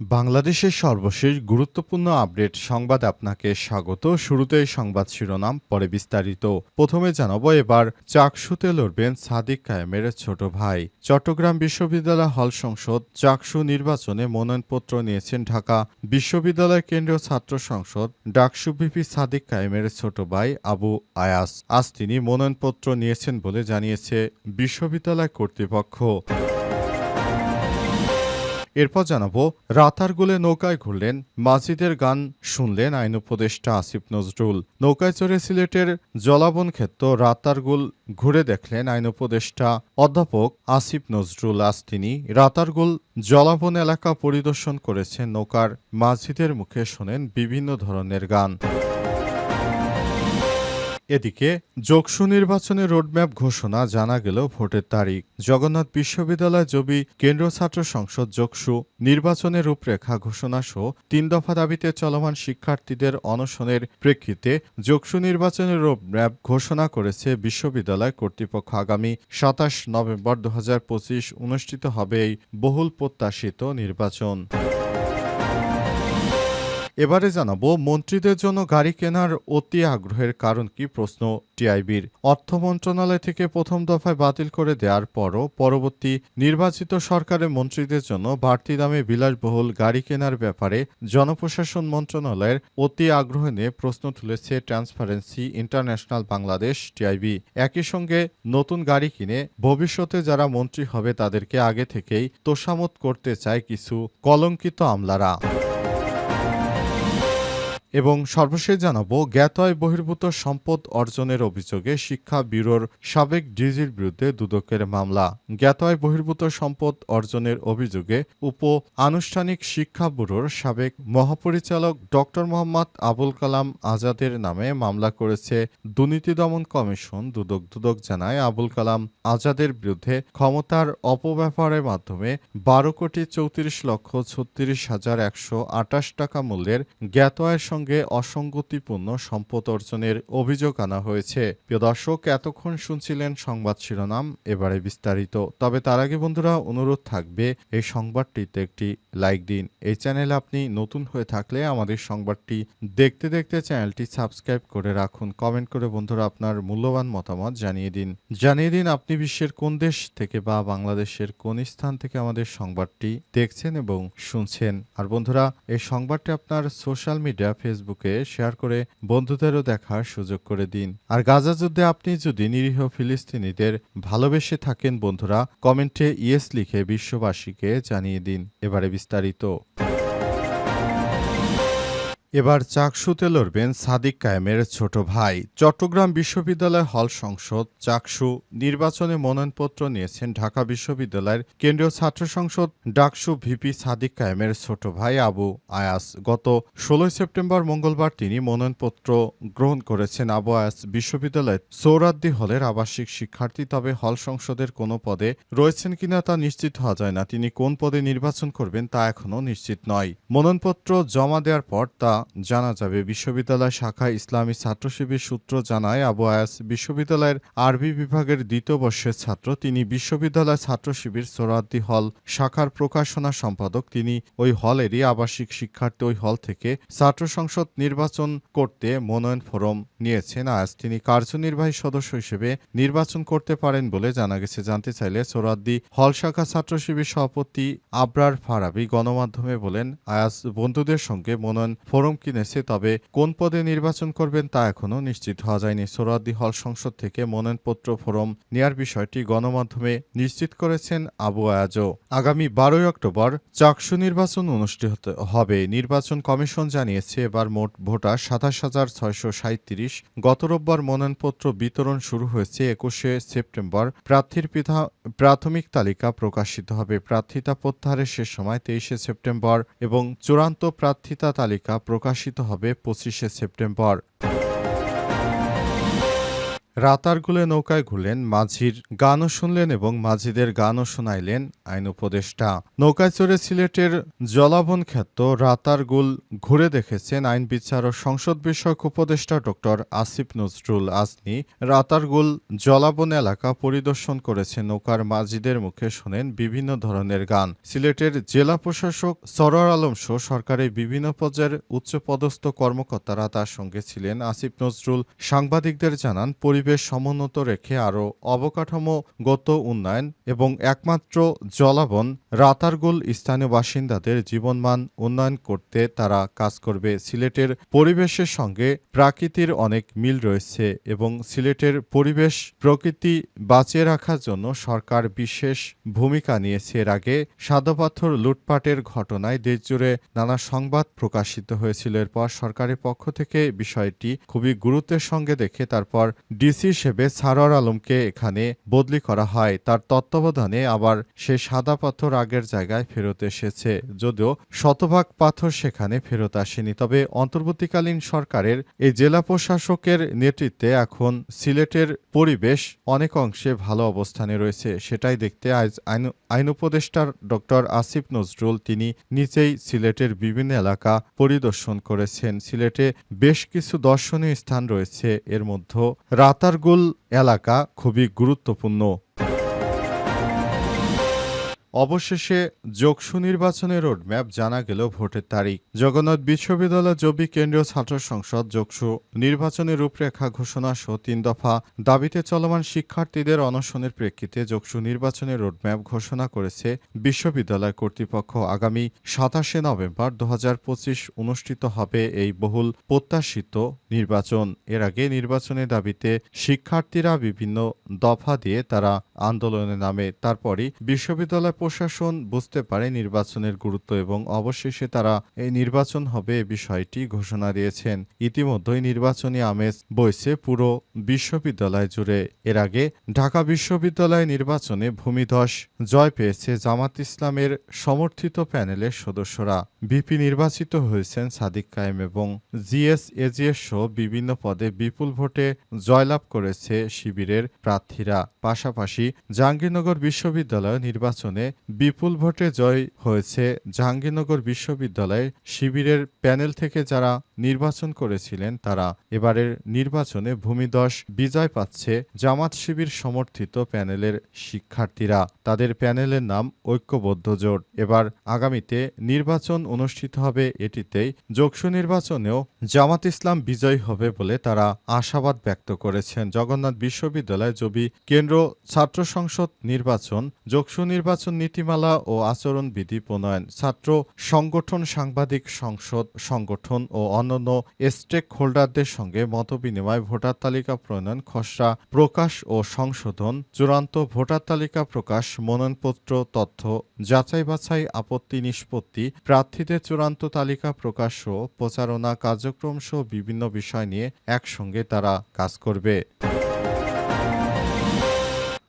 বাংলাদেশের সর্বশেষ গুরুত্বপূর্ণ আপডেট সংবাদ আপনাকে স্বাগত। শুরুতেই সংবাদ শিরোনাম, পরে বিস্তারিত। প্রথমে জানাব এবার, চাকসুতে লড়বেন সাদিক কায়েমের ছোট ভাই। চট্টগ্রাম বিশ্ববিদ্যালয় হল সংসদ, চাকসু নির্বাচনে মনোনয়নপত্র নিয়েছেন ঢাকা বিশ্ববিদ্যালয় কেন্দ্রীয় ছাত্র সংসদ, ডাকসু বিপি সাদিক কায়েমের ছোট ভাই আবু আয়াস। আজ তিনি মনোনয়নপত্র নিয়েছেন বলে জানিয়েছে বিশ্ববিদ্যালয় কর্তৃপক্ষ। এরপর জানাব রাতারগুলে নৌকায় ঘুরলেন মাজিদের গান শুনলেন আইন উপদেষ্টা আসিফ নজরুল। নৌকায় চড়ে সিলেটের জলাবন ক্ষেত্র রাতারগুল ঘুরে দেখলেন আইন উপদেষ্টা অধ্যাপক আসিফ নজরুল। আজ তিনি রাতারগুল জলাবন এলাকা পরিদর্শন করেছেন, নৌকার মাঝিদের মুখে শোনেন বিভিন্ন ধরনের গান। এদিকে যোগসু নির্বাচনের রোডম্যাপ ঘোষণা জানা গেল ভোটের তারিখ। জগন্নাথ বিশ্ববিদ্যালয় জবি কেন্দ্র ছাত্র সংসদ যোগসু নির্বাচনের রূপরেখা ঘোষণা সহ তিন দফা দাবিতে চলমান শিক্ষার্থীদের অনশনের প্রেক্ষিতে যোগসু নির্বাচনের রোডম্যাপ ঘোষণা করেছে বিশ্ববিদ্যালয় কর্তৃপক্ষ। আগামী সাতাশ নভেম্বর দু হাজার পঁচিশ অনুষ্ঠিত হবে এই বহুল প্রত্যাশিত নির্বাচন। এবারে জানাব, মন্ত্রীদের জন্য গাড়ি কেনার অতি আগ্রহের কারণ কি প্রশ্ন টিআইবির। অর্থ মন্ত্রণালয় থেকে প্রথম দফায় বাতিল করে দেওয়ার পরও পরবর্তী নির্বাচিত সরকারের মন্ত্রীদের জন্য বাড়তি দামে বিলাসবহুল গাড়ি কেনার ব্যাপারে জনপ্রশাসন মন্ত্রণালয়ের অতি আগ্রহ নিয়ে প্রশ্ন তুলেছে ট্রান্সপারেন্সি ইন্টারন্যাশনাল বাংলাদেশ টিআইবি। একই সঙ্গে নতুন গাড়ি কিনে ভবিষ্যতে যারা মন্ত্রী হবে তাদেরকে আগে থেকেই তোষামত করতে চায় কিছু কলঙ্কিত আমলারা। এবং সর্বশেষ জানাব, জ্ঞাতয় বহির্ভূত সম্পদ অর্জনের অভিযোগে শিক্ষা ব্যুরোর সাবেক ডিজির বিরুদ্ধে দুদকের মামলা। জ্ঞাতয় বহির্ভূত সম্পদ অর্জনের অভিযোগে উপ আনুষ্ঠানিক শিক্ষা ব্যুরোর সাবেক মহাপরিচালক ডক্টর মোহাম্মদ আবুল কালাম আজাদের নামে মামলা করেছে দুর্নীতি দমন কমিশন দুদক। দুদক জানায়, আবুল কালাম আজাদের বিরুদ্ধে ক্ষমতার অপব্যবহারের মাধ্যমে বারো কোটি চৌত্রিশ লক্ষ ছত্রিশ হাজার একশো আটাশ টাকা মূল্যের জ্ঞাত আয়ের সঙ্গে অসঙ্গতিপূর্ণ সম্পদ অর্জনের অভিযোগ আনা হয়েছে। প্রিয় দর্শক, এতক্ষণ শুনছিলেন সংবাদ শিরোনাম, এবারে বিস্তারিত। তবে তার আগে বন্ধুরা, অনুরোধ থাকবে, এই সংবাদটিতে একটি লাইক দিন। এই চ্যানেল আপনি নতুন হয়ে থাকলে আমাদের সংবাদটি দেখতে দেখতে চ্যানেলটি সাবস্ক্রাইব করে রাখুন। কমেন্ট করে বন্ধুরা আপনার মূল্যবান মতামত জানিয়ে দিন। জানিয়ে দিন আপনি বিশ্বের কোন দেশ থেকে বা বাংলাদেশের কোন স্থান থেকে আমাদের সংবাদটি দেখছেন এবং শুনছেন। আর বন্ধুরা, এই সংবাদটি আপনার সোশ্যাল মিডিয়া, ফেসবুকে শেয়ার করে বন্ধুদেরও দেখার সুযোগ করে দিন। আর গাজা যুদ্ধে আপনি যদি নিরীহ ফিলিস্তিনিদের ভালোবেসে থাকেন, বন্ধুরা, কমেন্টে ইয়েস লিখে বিশ্ববাসীকে জানিয়ে দিন। এবারে বিস্তারিত। এবার চাকসুতে লড়বেন সাদিক কায়েমের ছোট ভাই। চট্টগ্রাম বিশ্ববিদ্যালয় হল সংসদ চাকসু নির্বাচনে মনোনয়নপত্র নিয়েছেন ঢাকা বিশ্ববিদ্যালয়ের কেন্দ্রীয় ছাত্র সংসদ ডাকসু ভিপি সাদিক কায়েমের ছোট ভাই আবু আয়াস। গত ষোলোই সেপ্টেম্বর মঙ্গলবার তিনি মনোনয়নপত্র গ্রহণ করেছেন আবু আয়াস বিশ্ববিদ্যালয়ের সৌরাদ্দি হলের আবাসিক শিক্ষার্থী। তবে হল সংসদের কোনো পদে রয়েছেন কিনা তা নিশ্চিত হওয়া যায় না। তিনি কোন পদে নির্বাচন করবেন তা এখনও নিশ্চিত নয়। মনোনয়নপত্র জমা দেওয়ার পর তা জানা যাবে। বিশ্ববিদ্যালয় শাখা ইসলামী ছাত্র শিবির সূত্র জানায়, আবু আয়াস বিশ্ববিদ্যালয়ের আরবি বিভাগের দ্বিতীয় বর্ষের ছাত্র। তিনি বিশ্ববিদ্যালয় ছাত্র শিবির সোরাদ্দি হল শাখার প্রকাশনা সম্পাদক। তিনি ওই হলেরই আবাসিক শিক্ষার্থী। ওই হল থেকে ছাত্র সংসদ নির্বাচন করতে মনোনয়ন ফরম নিয়েছেন। আয়াস তিনি কার্যনির্বাহী সদস্য হিসেবে নির্বাচন করতে পারেন বলে জানা গেছে। জানতে চাইলে সোরাদ্দি হল শাখা ছাত্র শিবির সভাপতি আবরার ফারাবি গণমাধ্যমে বলেন, আয়াস বন্ধুদের সঙ্গে মনোনয়ন ফরম কিনেছে তবে কোন পদে নির্বাচন করবেন তা এখনও নিশ্চিত হওয়া যায়নি। সোরাদ্দি হল সংসদ থেকে মনোনয়নপত্র ফরম নেয়ার বিষয়টি গণমাধ্যমে নিশ্চিত করেছেন আবু আয়াজও। আগামী বারোই অক্টোবর চাকসু নির্বাচন অনুষ্ঠিত হবে। নির্বাচন কমিশন জানিয়েছে, এবার মোট ভোটার সাতাশ হাজার ছয়শো সাঁত্রিশ গত রোববার মনোনয়নপত্র বিতরণ শুরু হয়েছে একুশে সেপ্টেম্বর। প্রার্থীর পিতা, প্রাথমিক তালিকা প্রকাশিত হবে। প্রার্থিতা প্রত্যাহারের শেষ সময় তেইশে সেপ্টেম্বর এবং চূড়ান্ত প্রার্থিতা তালিকা প্রকাশিত হবে পঁচিশে সেপ্টেম্বর। রাতারগুলে নৌকায় ঘুরলেন, মাঝির গানও শুনলেন এবং মাঝিদের গানও শোনাইলেন আইন উপদেষ্টা। নৌকায় চড়ে সিলেটের জলাবন খ্যাত রাতারগুল ঘুরে দেখেছেন আইন বিচার ও সংসদ বিষয়ক উপদেষ্টা ডক্টর আসিফ নজরুল আজনি রাতারগুল জলাবন এলাকা পরিদর্শন করেছেন, নৌকার মাঝিদের মুখে শোনেন বিভিন্ন ধরনের গান। সিলেটের জেলা প্রশাসক সরোয়ার আলম সহ সরকারের বিভিন্ন পর্যায়ের উচ্চপদস্থ কর্মকর্তারা তার সঙ্গে ছিলেন। আসিফ নজরুল সাংবাদিকদের জানান পরিবেশ সমুন্নত রেখে আরও অবকাঠামোগত উন্নয়ন এবং একমাত্র জলাবন রাতারগুল স্থানীয় বাসিন্দাদের জীবনমান উন্নয়ন করতে তারা কাজ করবে। সিলেটের পরিবেশের সঙ্গে প্রাকৃতির অনেক মিল রয়েছে এবং সিলেটের পরিবেশ প্রকৃতি বাঁচিয়ে রাখার জন্য সরকার বিশেষ ভূমিকা নিয়েছে। এর আগে সাদপাথর লুটপাটের ঘটনায় দেশজুড়ে নানা সংবাদ প্রকাশিত হয়েছিল। এরপর সরকারের পক্ষ থেকে বিষয়টি খুবই গুরুত্বের সঙ্গে দেখে তারপর ডিসি হিসেবে সারোয়ার আলমকে এখানে বদলি করা হয়। তার তত্ত্বাবধানে আবার সে সাদা পাথর আগের জায়গায় ফেরত এসেছে। যদিও শতভাগ পাথর সেখানে ফেরত আসেনি, তবে অন্তর্বর্তীকালীন সরকারের এই জেলা প্রশাসকের নেতৃত্বে এখন সিলেটের পরিবেশ অনেক অংশে ভালো অবস্থানে রয়েছে। সেটাই দেখতে আজ আইন আইন উপদেষ্টার ডক্টর আসিফ নজরুল তিনি নিজেই সিলেটের বিভিন্ন এলাকা পরিদর্শন করেছেন। সিলেটে বেশ কিছু দর্শনীয় স্থান রয়েছে। এর মধ্যে রাতারগুল এলাকা খুবই গুরুত্বপূর্ণ। অবশেষে যোগসু নির্বাচনের রোডম্যাপ জানা গেল ভোটের তারিখ। জগন্নাথ বিশ্ববিদ্যালয় জবি কেন্দ্রীয় ছাত্র সংসদ যোগসু নির্বাচনের রূপরেখা ঘোষণা সহ তিন দফা দাবিতে চলমান শিক্ষার্থীদের অনশনের প্রেক্ষিতে যোগসু নির্বাচনের রোডম্যাপ ঘোষণা করেছে বিশ্ববিদ্যালয় কর্তৃপক্ষ। আগামী সাতাশে নভেম্বর দু হাজার পঁচিশ অনুষ্ঠিত হবে এই বহুল প্রত্যাশিত নির্বাচন। এর আগে নির্বাচনের দাবিতে শিক্ষার্থীরা বিভিন্ন দফা দিয়ে তারা আন্দোলনে নামে। তারপরই বিশ্ববিদ্যালয় প্রশাসন বুঝতে পারে নির্বাচনের গুরুত্ব এবং অবশেষে তারা এই নির্বাচন হবে এ বিষয়টি ঘোষণা দিয়েছেন। ইতিমধ্যেই নির্বাচনী আমেজ বইছে পুরো বিশ্ববিদ্যালয় জুড়ে। এর আগে ঢাকা বিশ্ববিদ্যালয় নির্বাচনে ভূমিধস জয় পেয়েছে জামাত ইসলামের সমর্থিত প্যানেলের সদস্যরা। বিপি নির্বাচিত হয়েছেন সাদিক কায়েম এবং জিএস এজিএস সহ বিভিন্ন পদে বিপুল ভোটে জয়লাভ করেছে শিবিরের প্রার্থীরা। পাশাপাশি জাহাঙ্গীরনগর বিশ্ববিদ্যালয় নির্বাচনে বিপুল ভোটে জয় হয়েছে জাহাঙ্গীরনগর বিশ্ববিদ্যালয়ে শিবিরের প্যানেল থেকে যারা নির্বাচন করেছিলেন তারা এবারের নির্বাচনে ভূমিদশ বিজয় পাচ্ছে জামাত শিবির সমর্থিত প্যানেলের শিক্ষার্থীরা। তাদের প্যানেলের নাম ঐক্যবদ্ধ জোট। এবার আগামীতে নির্বাচন অনুষ্ঠিত হবে এটিতেই যোগসু নির্বাচনেও জামাত ইসলাম বিজয়ী হবে বলে তারা আশাবাদ ব্যক্ত করেছেন। জগন্নাথ বিশ্ববিদ্যালয় জবি কেন্দ্র ছাত্র সংসদ নির্বাচন যোগসু নির্বাচন নীতিমালা ও আচরণবিধি প্রণয়ন। ছাত্র সংগঠন, সাংবাদিক সংসদ, সংগঠন ও অন্যান্য স্টেক হোল্ডারদের সঙ্গে মতবিনিময় ভোটার তালিকা প্রণয়ন, খসড়া প্রকাশ ও সংশোধন, চূড়ান্ত ভোটার তালিকা প্রকাশ, মনোনয়নপত্র, তথ্য যাচাই বাছাই আপত্তি নিষ্পত্তি, প্রার্থীদের চূড়ান্ত তালিকা প্রকাশ ও প্রচারণা কার্যক্রম সহ বিভিন্ন বিষয় নিয়ে একসঙ্গে তারা কাজ করবে।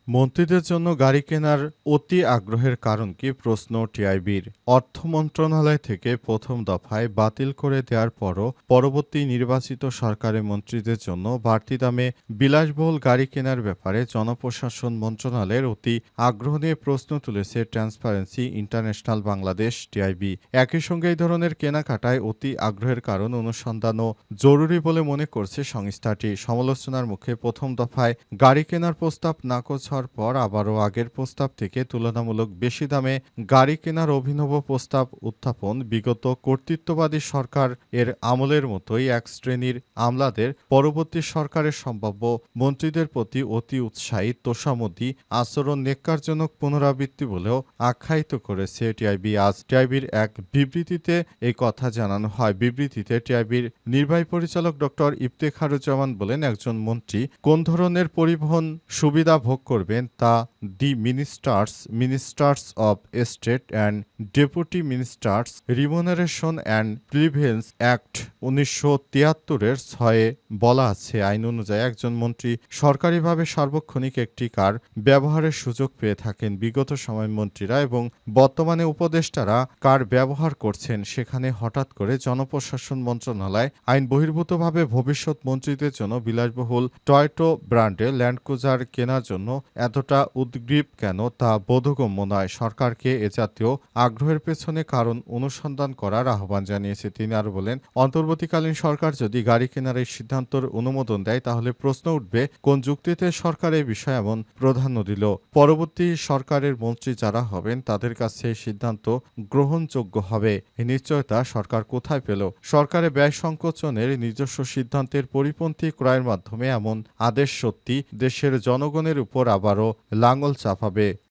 মন্ত্রীদের জন্য গাড়ি কেনার অতি আগ্রহের কারণ কি প্রশ্ন টিআইবির। অর্থ মন্ত্রণালয় থেকে প্রথম দফায় বাতিল করে দেওয়ার পরও পরবর্তী নির্বাচিত সরকারের মন্ত্রীদের জন্য বাড়তি দামে বিলাসবহুল গাড়ি কেনার ব্যাপারে জনপ্রশাসন মন্ত্রণালয়ের অতি আগ্রহ নিয়ে প্রশ্ন তুলেছে ট্রান্সপারেন্সি ইন্টারন্যাশনাল বাংলাদেশ টিআইবি। একই সঙ্গে এই ধরনের কেনাকাটায় অতি আগ্রহের কারণ অনুসন্ধানও জরুরি বলে মনে করছে সংস্থাটি। সমালোচনার মুখে প্রথম দফায় গাড়ি কেনার প্রস্তাব নাকচ হওয়ার পর আবারও আগের প্রস্তাব থেকে তুলনামূলক বেশি দামে গাড়ি কেনার অভিনব প্রস্তাব উত্থাপন বিগত কর্তৃত্ববাদী সরকার এর আমলের মতোই এক শ্রেণির আমলাদের পরবর্তী সরকারের সম্ভাব্য মন্ত্রীদের প্রতি অতি উৎসাহী তোষামতি আচরণ নেককারজনক পুনরাবৃত্তি বলেও আখ্যায়িত করেছে টিআইবি। আজ টিআইবির এক বিবৃতিতে এই কথা জানানো হয়। বিবৃতিতে টিআইবির নির্বাহী পরিচালক ডক্টর ইফতেখারুজ্জামান বলেন, একজন মন্ত্রী কোন ধরনের পরিবহন সুবিধা ভোগ করবে? করবেন তা the ministers ministers of state and deputy ministers remuneration and privileges act উনিশশো তিয়াত্তরের ছয়ে বলা আছে। আইন অনুযায়ী একজন মন্ত্রী সরকারিভাবে সার্বক্ষণিক একটি কার ব্যবহারের সুযোগ পেয়ে থাকেন। বিগত সময় মন্ত্রীরা এবং বর্তমানে উপদেষ্টারা কার ব্যবহার করছেন সেখানে হঠাৎ করে জনপ্রশাসন মন্ত্রণালয় আইন বহির্ভূতভাবে ভবিষ্যৎ মন্ত্রীদের জন্য বিলাসবহুল টয়টো ব্র্যান্ডে ল্যান্ড ক্রুজার কেনার জন্য এতটা উদ্গ্রীব কেন তা বোধগম্য নয়। সরকারকে এ জাতীয় আগ্রহের পেছনে কারণ অনুসন্ধান করার আহ্বান জানিয়েছে। তিনি আরও বলেন, অন্তর্বর্তীকালীন সরকার যদি গাড়ি কেনার এই সিদ্ধান্তর অনুমোদন দেয়, তাহলে প্রশ্ন উঠবে, কোন যুক্তিতে সরকার এই বিষয়ে এমন প্রাধান্য দিল? পরবর্তী সরকারের মন্ত্রী যারা হবেন, তাদের কাছে এই সিদ্ধান্ত গ্রহণযোগ্য হবে। এই নিশ্চয়তা সরকার কোথায় পেল? সরকারের ব্যয় সংকোচনের নিজস্ব সিদ্ধান্তের পরিপন্থী ক্রয়ের মাধ্যমে এমন আদেশ সত্যি দেশের জনগণের উপর আবারও লাঙল চাপাবে।